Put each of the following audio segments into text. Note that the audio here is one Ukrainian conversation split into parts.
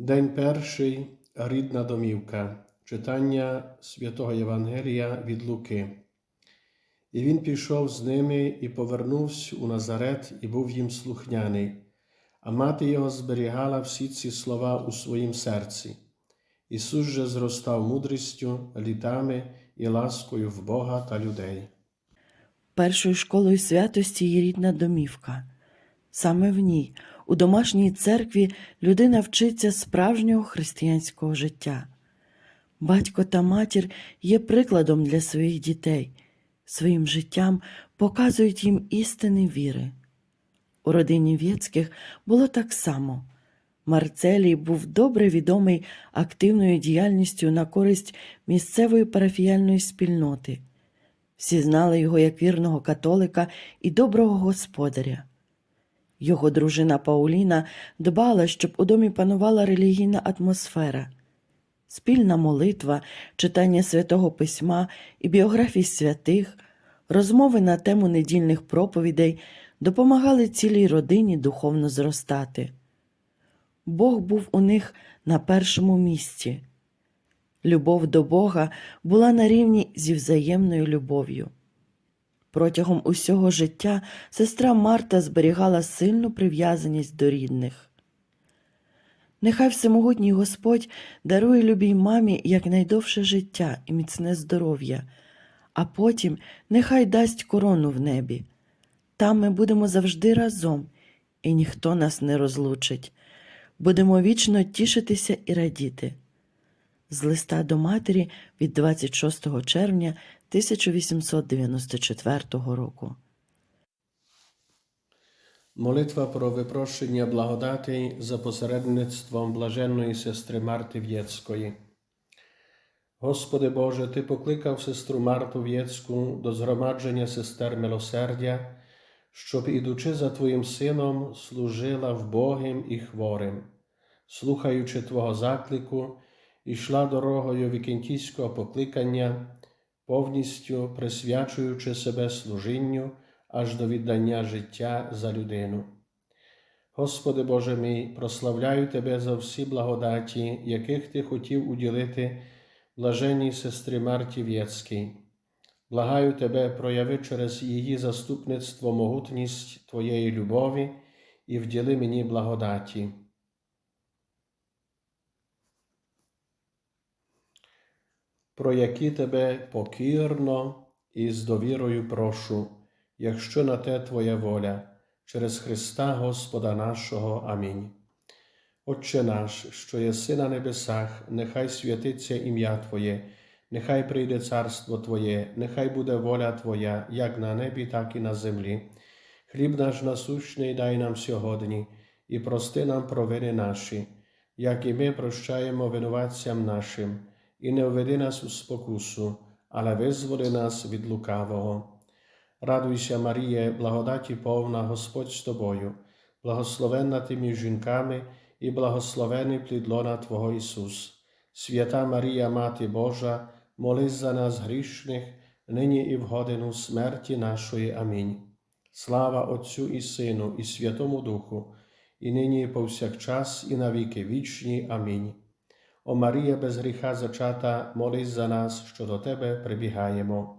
День перший рідна домівка. Читання святого Євангелія від Луки. І він пішов з ними і повернувся у Назарет, і був їм слухняний, а мати його зберігала всі ці слова у своїм серці. Ісус же зростав мудрістю, літами і ласкою в Бога та людей. Першою школою святості є рідна домівка. Саме в ній, у домашній церкві, людина вчиться справжнього християнського життя. Батько та матір є прикладом для своїх дітей, своїм життям показують їм істини віри. У родині Вєцьких було так само. Марцелій був добре відомий активною діяльністю на користь місцевої парафіяльної спільноти. Всі знали його як вірного католика і доброго господаря. Його дружина Пауліна дбала, щоб у домі панувала релігійна атмосфера. Спільна молитва, читання святого письма і біографій святих, розмови на тему недільних проповідей допомагали цілій родині духовно зростати. Бог був у них на першому місці. Любов до Бога була на рівні зі взаємною любов'ю. Протягом усього життя сестра Марта зберігала сильну прив'язаність до рідних. Нехай всемогутній Господь дарує любій мамі якнайдовше життя і міцне здоров'я, а потім нехай дасть корону в небі. Там ми будемо завжди разом, і ніхто нас не розлучить. Будемо вічно тішитися і радіти. З листа до матері від 26 червня 1894 року. Молитва про випрошення благодатей за посередництвом блаженної сестри Марти В'єцької. Господи Боже, Ти покликав сестру Марту В'єцьку до згромадження сестер милосердя, щоб, ідучи за Твоїм Сином, служила вбогим і хворим, слухаючи Твого заклику, ішла дорогою вікентійського покликання, повністю присвячуючи себе служінню аж до віддання життя за людину. Господи Боже мій, прославляю Тебе за всі благодаті, яких Ти хотів уділити блаженній сестрі Марті В'єцькій. Благаю Тебе, прояви через її заступництво могутність Твоєї любові і вділи мені благодаті. Про які тебе покірно і з довірою прошу, якщо на те Твоя воля, через Христа Господа нашого. Амінь. Отче наш, що єси на небесах, нехай святиться ім'я Твоє, нехай прийде царство Твоє, нехай буде воля Твоя, як на небі, так і на землі. Хліб наш насущний дай нам сьогодні, і прости нам провини наші, як і ми прощаємо винуватцям нашим, і не введи нас у спокусу, але визволи нас від лукавого. Радуйся, Маріє, благодаті повна, Господь з тобою, благословенна ти між жінками і благословений плід лона Твого Ісус. Свята Марія, Мати Божа, молись за нас грішних, нині і в годину смерті нашої. Амінь. Слава Отцю і Сину, і Святому Духу, і нині, і повсякчас, і на віки вічні. Амінь. О Марія, без гріха зачата, молись за нас, що до Тебе прибігаємо.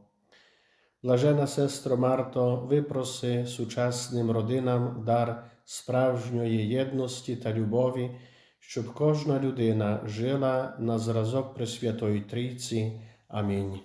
Блажена сестро Марто, випроси сучасним родинам дар справжньої єдності та любові, щоб кожна людина жила на зразок Пресвятої Трійці. Амінь.